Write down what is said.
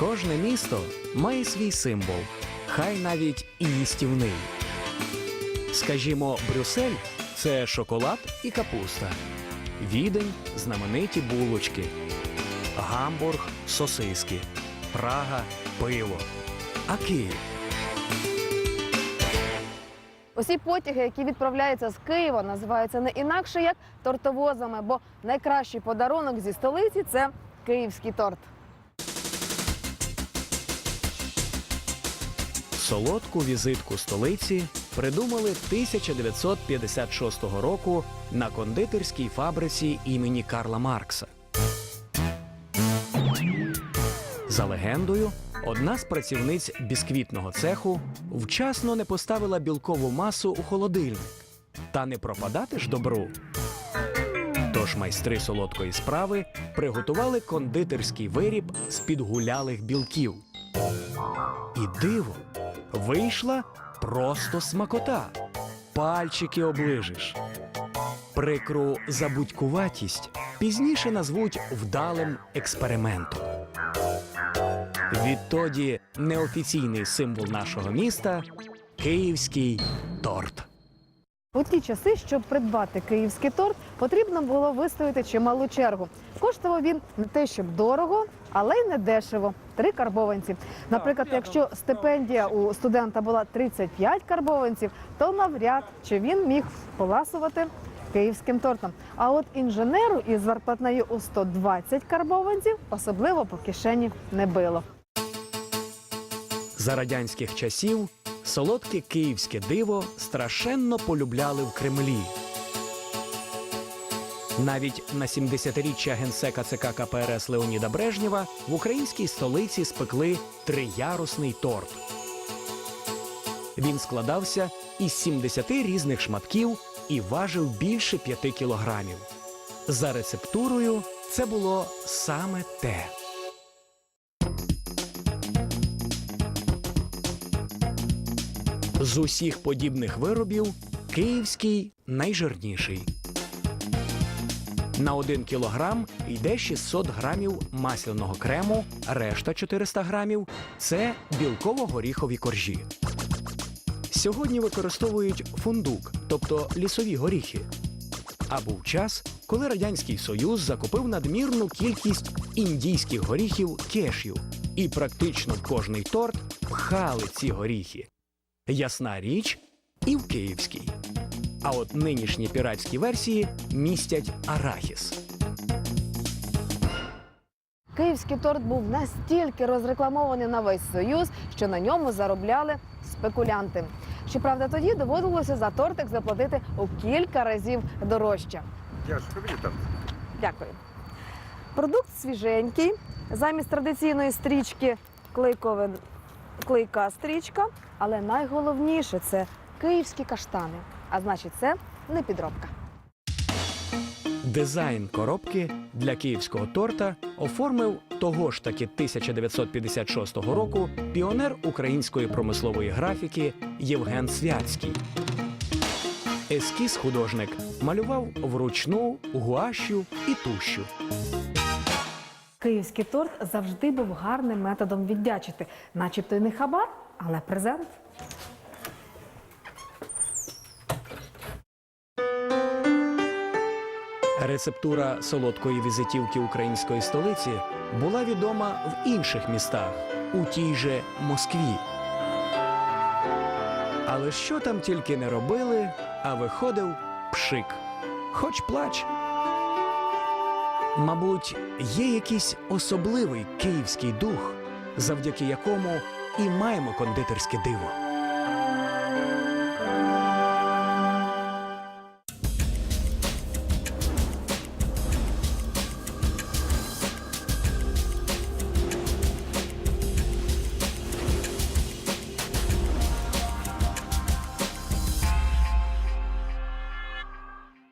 Кожне місто має свій символ, хай навіть і їстівний. Скажімо, Брюссель це шоколад і капуста. Відень знамениті булочки. Гамбург сосиски. Прага пиво. А Київ Усі потяги, які відправляються з Києва, називаються не інакше як тортовозами, бо найкращий подарунок зі столиці це київський торт. Солодку візитку столиці придумали 1956 року на кондитерській фабриці імені Карла Маркса. За легендою, одна з працівниць бісквітного цеху вчасно не поставила білкову масу у холодильник. Та не пропадати ж добру. Тож майстри солодкої справи приготували кондитерський виріб з підгулялих білків. І диво, вийшла просто смакота. Пальчики оближиш. Прикру забудькуватість пізніше назвуть вдалим експериментом. Відтоді неофіційний символ нашого міста київський торт. У ті часи, щоб придбати київський торт, потрібно було вистояти чималу чергу. Коштував він не те, щоб дорого, але й не дешево. Три карбованці. Наприклад, якщо стипендія у студента була 35 карбованців, то навряд чи він міг поласувати київським тортом. А от інженеру із зарплатнею у 120 карбованців особливо по кишені не било. За радянських часів солодке київське диво страшенно полюбляли в Кремлі. Навіть на 70-річчя генсека ЦК КПРС Леоніда Брежнєва в українській столиці спекли триярусний торт. Він складався із 70 різних шматків і важив більше 5 кілограмів. За рецептурою це було саме те. З усіх подібних виробів київський найжирніший. На 1 кілограм йде 600 грамів масляного крему, решта 400 грамів це білково-горіхові коржі. Сьогодні використовують фундук, тобто лісові горіхи. А був час, коли Радянський Союз закупив надмірну кількість індійських горіхів кешю, і практично в кожний торт пхали ці горіхи. Ясна річ, і в київській. А от нинішні піратські версії містять арахіс. Київський торт був настільки розрекламований на весь союз, що на ньому заробляли спекулянти. Щоправда, тоді доводилося за тортик заплатити у кілька разів дорожче. Дядюшка, бери там. Дякую. Продукт свіженький. Замість традиційної стрічки клейковин, клейка стрічка. Але найголовніше це київські каштани. А значить, це не підробка. Дизайн коробки для київського торта оформив того ж таки 1956 року піонер української промислової графіки Євген Святський. Ескіз художник малював вручну гуашю і тущу. Київський торт завжди був гарним методом віддячити, начебто й не хабар, але презент. Рецептура солодкої візитівки української столиці була відома в інших містах, у тій же Москві. Але що там тільки не робили, а виходив пшик. Хоч плач. Мабуть, є якийсь особливий київський дух, завдяки якому і маємо кондитерське диво.